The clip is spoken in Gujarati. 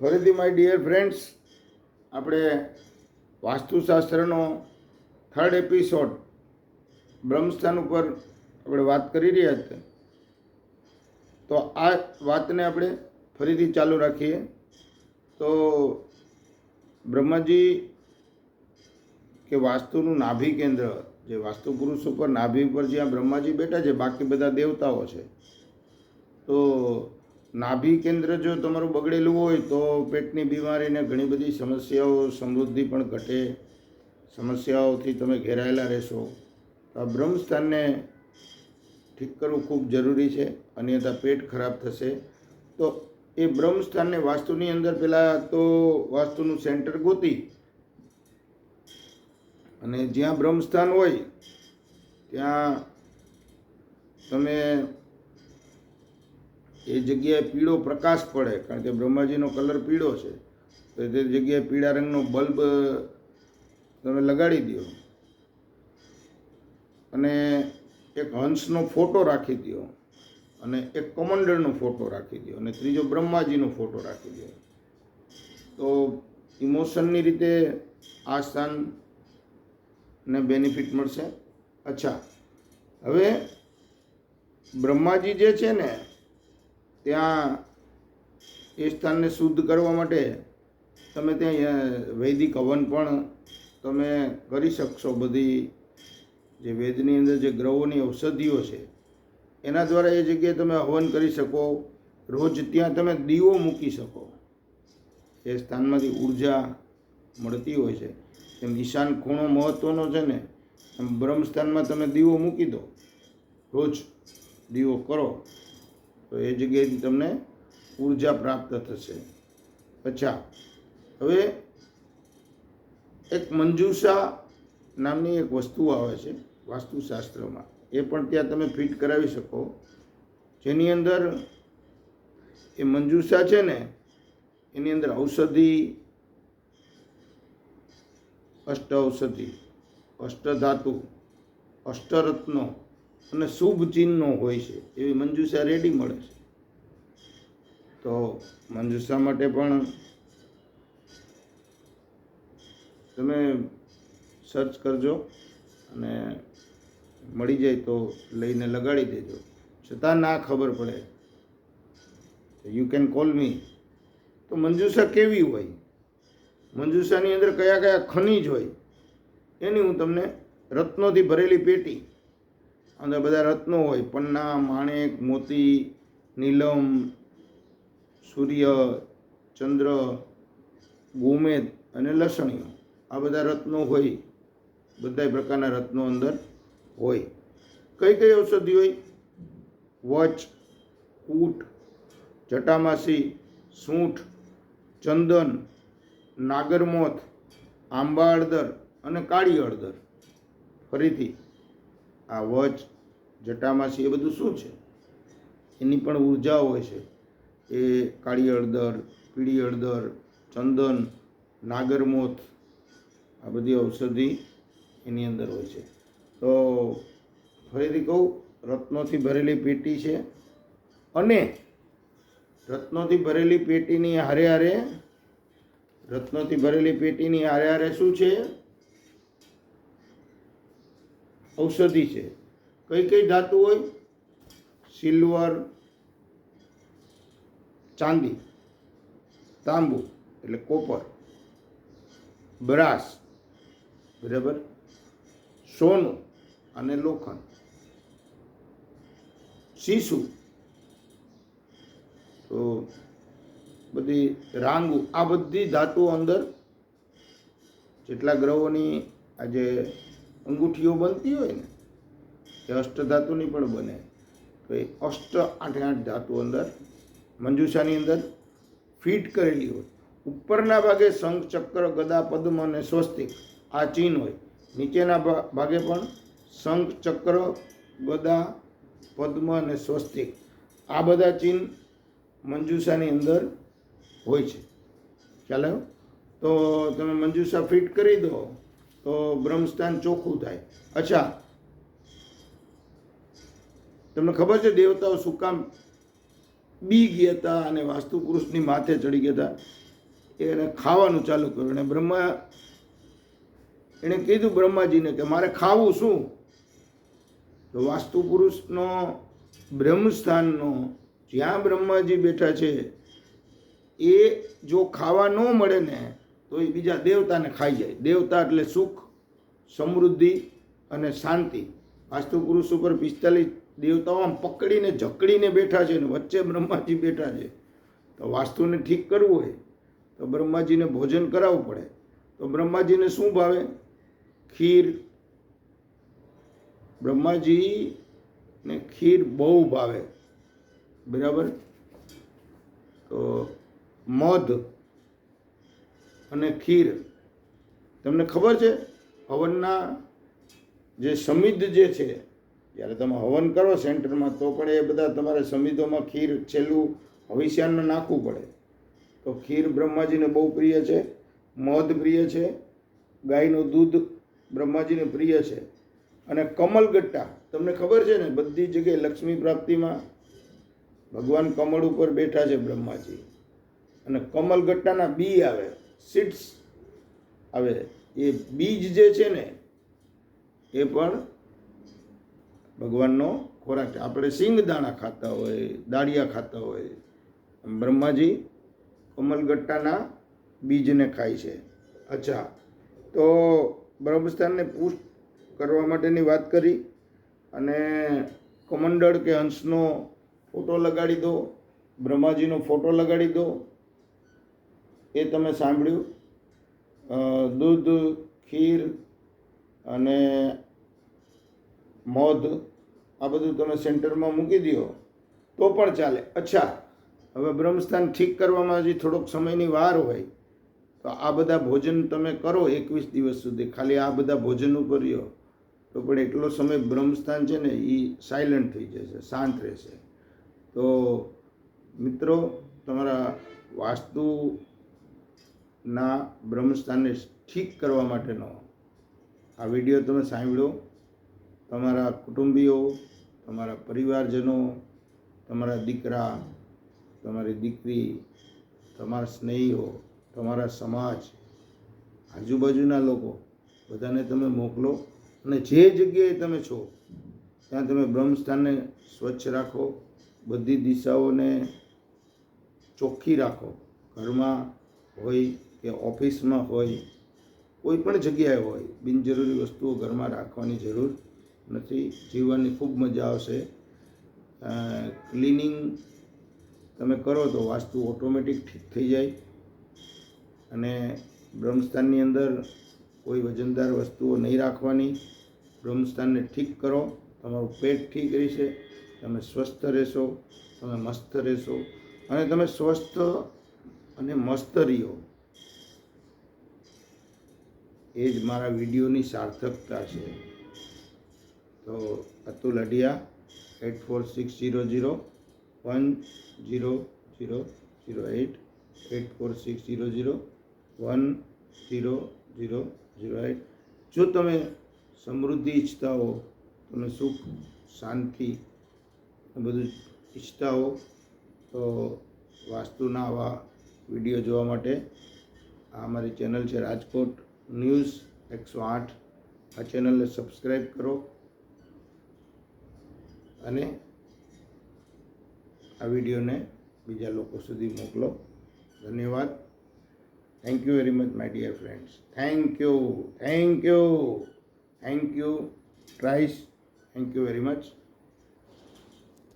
ફરીથી માય ડિયર ફ્રેન્ડ્સ આપણે વાસ્તુશાસ્ત્રનો થર્ડ એપિસોડ બ્રહ્મસ્થાન ઉપર આપણે વાત કરી રહ્યા હતા તો આ વાતને આપણે ફરીથી ચાલુ રાખીએ. તો બ્રહ્માજી, કે વાસ્તુનું નાભી કેન્દ્ર, જે વાસ્તુ પુરુષ ઉપર નાભી ઉપર જ્યાં બ્રહ્માજી બેઠા છે, બાકી બધા દેવતાઓ છે. તો નાભી કેન્દ્ર જો તમારું બગડેલું હોય તો પેટની બીમારીને ઘણી બધી સમસ્યાઓ સમૃદ્ધિ પણ ઘટે. સમસ્યાઓથી તમે ઘેરાયેલા રહેશો. તો આ બ્રહ્મસ્થાનને ઠીક કરવું ખૂબ જરૂરી છે. અન્યથા પેટ ખરાબ થશે. તો એ બ્રહ્મસ્થાનને વાસ્તુની અંદર પહેલાં તો વાસ્તુનું સેન્ટર ગોતી. અને જ્યાં બ્રહ્મસ્થાન હોય, ત્યાં તમે એ જગ્યાએ પીળો પ્રકાશ પડે, કારણ કે બ્રહ્માજીનો કલર પીળો છે, તો તે જગ્યાએ પીળા રંગનો બલ્બ તમે લગાડી દો. અને એક હંસનો ફોટો રાખી દો, અને એક કમંડરનો ફોટો રાખી દો, અને ત્રીજો બ્રહ્માજીનો ફોટો રાખી દો. તો ઇમોશનની રીતે આ સ્થાનને બેનિફિટ મળશે. અચ્છા, હવે બ્રહ્માજી જે છે ને ત્યાં એ સ્થાનને શુદ્ધ કરવા માટે તમે ત્યાં વૈદિક હવન પણ તમે કરી શકશો. બધી જે વેદની અંદર જે ગ્રહોની ઔષધિઓ છે, એના દ્વારા એ જગ્યાએ તમે હવન કરી શકો. રોજ ત્યાં તમે દીવો મૂકી શકો. એ સ્થાનમાંથી ઊર્જા મળતી હોય છે. એમ ઈશાન ખૂણો મહત્ત્વનો છે ને, એમ બ્રહ્મસ્થાનમાં તમે દીવો મૂકી દો. રોજ દીવો કરો. તો એ જગ્યાએથી તમને ઊર્જા પ્રાપ્ત થશે. અચ્છા, હવે એક મંજુષા નામની એક વસ્તુ આવે છે, વાસ્તુશાસ્ત્રમાં. એ પણ ત્યાં તમે ફિટ કરાવી શકો. જેની અંદર એ મંજુષા છે ને, એની અંદર ઔષધિ અષ્ટ ઔષધિ અષ્ટધાતુ, અષ્ટરત્નો અને શુભ ચિહ્નો હોય છે, એવી મંજુષા રેડી મળે છે. તો મંજુષા માટે પણ તમે સર્ચ કરજો અને મળી જાય તો લઈને લગાડી દેજો. છતાં ના ખબર પડે. યુ કેન કોલ મી તો મંજુષા કેવી હોય? મંજુષાની અંદર કયા કયા ખનિજ હોય? એની હું તમને રત્નોથી ભરેલી પેટી અંદર બધા રત્નો હોય. પન્ના, માણેક, મોતી, નીલમ, સૂર્ય, ચંદ્ર, ગોમેદ અને લસણીઓ. આ બધા રત્નો હોય. બધા પ્રકારના રત્નો અંદર હોય. કઈ કઈ ઔષધિ હોય? વચ, કૂટ, જટામાસી, સૂંઠ, ચંદન, નાગરમોથ આંબા હળદર અને કાળી હળદર ફરીથી આ વચ જટામાસી એ બધું શું છે? એની પણ ઊર્જા હોય છે. એ કાળી હળદર, પીળી હળદર, ચંદન, નાગરમોથ, આ બધી ઔષધિ એની અંદર હોય છે. તો ફરીથી કહું, રત્નોથી ભરેલી પેટી છે અને રત્નોથી ભરેલી પેટીની હારે હારે, રત્નોથી ભરેલી પેટીની હારે હારે શું છે? ઔષધિ છે. કઈ કઈ ધાતુ હોય? સિલ્વર, ચાંદી, તાંબુ એટલે કોપર, બ્રાસ, બરાબર? સોનું અને લોખંડ. શીશુ. તો બધી રાંગુ, આ બધી ધાતુઓ અંદર જેટલા ગ્રહોની આ જે અંગૂઠીઓ બનતી હોય ને, એ અષ્ટધાતુની પણ બને. તો એ અષ્ટ આઠે આઠ ધાતુ અંદર, મંજુષાની અંદર ફિટ કરેલી હોય. ઉપરના ભાગે શંખ, ચક્ર, ગદા, પદ્મ અને સ્વસ્તિક આ ચિહ્ન હોય. નીચેના ભાગે પણ શંખ, ચક્ર, ગદા, પદ્મ અને સ્વસ્તિક આ બધા ચિહ્ન મંજુષાની અંદર હોય છે. ચાલો તો તમે મંજુષા ફિટ કરી દો. તો બ્રહ્મસ્થાન ચોખ્ખું થાય. અચ્છા. તમને ખબર છે દેવતાઓ શું કામ બી ગયા હતા અને વાસ્તુ પુરુષની માથે ચડી ગયા હતા? એને ખાવાનું ચાલુ કર્યું અને બ્રહ્મા એણે કીધું બ્રહ્માજીને કે મારે ખાવું શું? તો વાસ્તુ પુરુષનો બ્રહ્મસ્થાનનો જ્યાં બ્રહ્માજી બેઠા છે, એ જો ખાવા ન મળે ને તો એ બીજા દેવતાને ખાઈ જાય. દેવતા એટલે સુખ, સમૃદ્ધિ અને શાંતિ. વાસ્તુ પુરુષ ઉપર પિસ્તાલીસ દેવતાઓ આમ પકડીને જકડીને બેઠા છે ને વચ્ચે બ્રહ્માજી બેઠા છે. તો વાસ્તુને ઠીક કરવું હોય તો બ્રહ્માજીને ભોજન કરાવવું પડે. તો બ્રહ્માજીને શું ભાવે? ખીર. બ્રહ્માજી ને ખીર બહુ ભાવે. બરાબર? તો મધ. અને ખીર. તમને ખબર છે? હવનના જે સમિધ જે છે, જ્યારે તમે હવન કરો સેન્ટરમાં, તો પણ એ બધા તમારે સમિધોમાં ખીર છેલ્લું હવિષ્યાનમાં નાખવું પડે. તો ખીર બ્રહ્માજીને બહુ પ્રિય છે, મધ પ્રિય છે, ગાયનું દૂધ બ્રહ્માજીને પ્રિય છે. અને કમલગટ્ટા, તમને ખબર છે ને, બધી જગ્યાએ લક્ષ્મી પ્રાપ્તિમાં ભગવાન કમળ ઉપર બેઠા છે બ્રહ્માજી. અને કમલગટ્ટાના બી આવે. સીડ્સ. આવે એ બીજ જે છે ને, એ પણ ભગવાનનો ખોરાક છે. આપણે સિંગ દાણા ખાતા હોય, દાળિયા ખાતા હોય બ્રહ્માજી કમલગટ્ટાના બીજને ખાય છે. અચ્છા, તો બ્રહ્મસ્થાનને પુષ્ટ કરવા માટેની વાત કરી અને કમંડળ કે હંસનો ફોટો લગાડી દો, બ્રહ્માજીનો ફોટો લગાડી દો એ તમે સાંભળ્યું? દૂધ, ખીર અને મધ, આ બધું તમે સેન્ટરમાં મૂકી દો, તો પણ ચાલે. અચ્છા, હવે બ્રહ્મસ્થાન ઠીક કરવામાં હજી થોડોક સમયની વાર હોય, તો આ બધા ભોજન તમે કરો એકવીસ દિવસ સુધી. ખાલી આ બધા ભોજન ઉપર રહ્યો. તો પણ એટલો સમય બ્રહ્મસ્થાન છે ને એ સાયલન્ટ થઈ જશે, શાંત રહેશે. તો મિત્રો, તમારા વાસ્તુના બ્રહ્મસ્થાનને ઠીક કરવા માટેનો. આ વીડિયો તમે સાંભળો. તમારા કુટુંબીઓ, તમારા પરિવારજનો, તમારા દીકરા, તમારી દીકરી, તમારા સ્નેહીઓ, તમારા સમાજ, આજુબાજુના લોકો, બધાને તમે મોકલો અને જે જગ્યાએ તમે છો, ત્યાં તમે બ્રહ્મસ્થાનને સ્વચ્છ રાખો, બધી દિશાઓને ચોખ્ખી રાખો. ઘરમાં હોય કે ઓફિસમાં હોય, કોઈ પણ જગ્યાએ હોય, બિનજરૂરી વસ્તુઓ ઘરમાં રાખવાની જરૂર નથી. જીવવાની ખૂબ મજા આવશે. ક્લિનિંગ તમે કરો તો વાસ્તુ ઓટોમેટિક ઠીક થઈ જાય. અને બ્રહ્મસ્થાનની અંદર કોઈ વજનદાર વસ્તુઓ નહીં રાખવાની. બ્રહ્મસ્થાનને ઠીક કરો. તમારું પેટ ઠીક રહેશે. તમે સ્વસ્થ રહેશો. તમે મસ્ત રહેશો. અને તમે સ્વસ્થ અને મસ્ત રહ્યો. એ જ મારા વિડીયોની સાર્થકતા છે. તો Atul Adhiya eight four six zero zero one zero zero zero eight eight four six zero zero one zero zero zero eight જો તમે સમૃદ્ધિ ઈચ્છતા હો તમે સુખ, શાંતિ બધું ઈચ્છતા હો, તો વાસ્તુના આવા વીડિયો જોવા માટે આ અમારી ચેનલ છે રાજકોટ ન્યૂઝ એકસો આઠ આ ચેનલને સબસ્ક્રાઈબ કરો અને આ વિડીયોને બીજા લોકો સુધી મોકલો. ધન્યવાદ. Thank you very much my dear friends thank you thank you thank you thrice thank you very much